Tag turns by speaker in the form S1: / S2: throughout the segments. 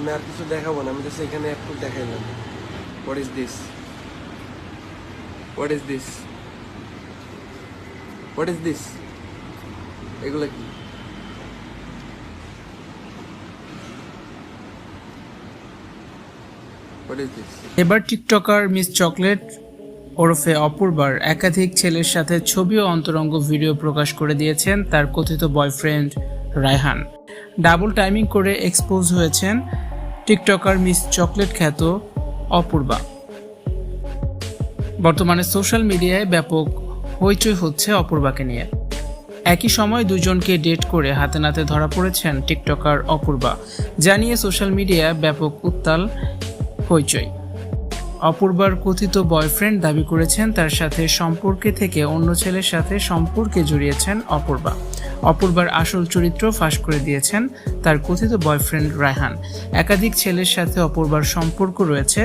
S1: আমি আর কিছু দেখাবো না, আমি জাস্ট এখানে একটু দেখাইলাম what is this what is this what is this এগুলো কি?
S2: এবার টিকটকার মিস চকলেট ওরফে অপূর্বার একাধিক ছেলের সাথে ছবি ও অন্তরঙ্গ ভিডিও প্রকাশ করে দিয়েছেন তার কথিত বয়ফ্রেন্ড রায়হান। ডাবল টাইমিং করে এক্সপোজ হয়েছেন টিকটকার মিস চকলেট খ্যাত অপূর্বা। বর্তমানে সোশ্যাল মিডিয়ায় ব্যাপক হইচই হচ্ছে অপূর্বাকে নিয়ে। একই সময় দুজনকে ডেট করে হাতে নাতে ধরা পড়েছেন টিকটকার অপূর্বা জানিয়ে সোশ্যাল মিডিয়ায় ব্যাপক উত্তাল হইচই। অপূর্বার কথিত বয়ফ্রেন্ড দাবি করেছেন তার সাথে সম্পর্কে থেকে অন্য ছেলের সাথে সম্পর্কে জড়িয়েছেন অপূর্বা। অপূর্বার আসল চরিত্র ফাঁস করে দিয়েছেন তার কথিত বয়ফ্রেন্ড রায়হান। একাধিক ছেলের সাথে অপূর্বার সম্পর্ক রয়েছে,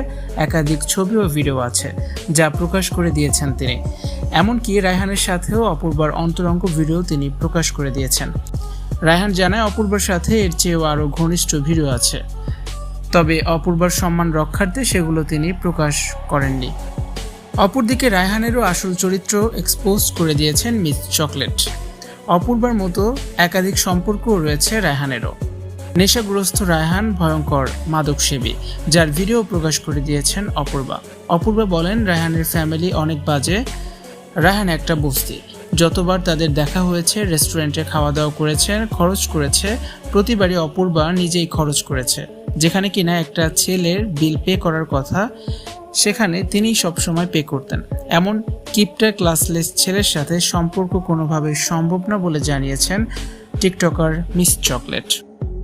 S2: একাধিক ছবি ও ভিডিও আছে, যা প্রকাশ করে দিয়েছেন তিনি। এমনকি রায়হানের সাথেও অপূর্বার অন্তরঙ্গ ভিডিও তিনি প্রকাশ করে দিয়েছেন। রায়হান জানায়, অপূর্বার সাথে এর চেয়েও আরও ঘনিষ্ঠ ভিডিও আছে। তবে অপূর্বার সম্মান রক্ষার্থে সেগুলো তিনি প্রকাশ করেননি। অপরদিকে রায়হানেরও আসল চরিত্র এক্সপোজ করে দিয়েছেন মিস চকলেট। অপূর্বার মতো একাধিক সম্পর্কও রয়েছে রায়হানেরও। নেশাগ্রস্ত রায়হান ভয়ঙ্কর মাদকসেবী, যার ভিডিও প্রকাশ করে দিয়েছেন অপূর্বা। অপূর্বা বলেন, রায়হানের ফ্যামিলি অনেক বাজে। রায়হান একটা বস্তি। যতবার তাদের দেখা হয়েছে রেস্টুরেন্টে খাওয়া দাওয়া করেছেন, খরচ করেছে, প্রতিবারই অপূর্বা নিজেই খরচ করেছে। যেখানে কিনা একটা ছেলের বিল পে করার কথা, সেখানে তিনি সবসময় পে করতেন। এমন কিপটার ক্লাসলেস ছেলের সাথে সম্পর্ক কোনোভাবে সম্ভব না বলে জানিয়েছেন টিকটকার মিস চকলেট।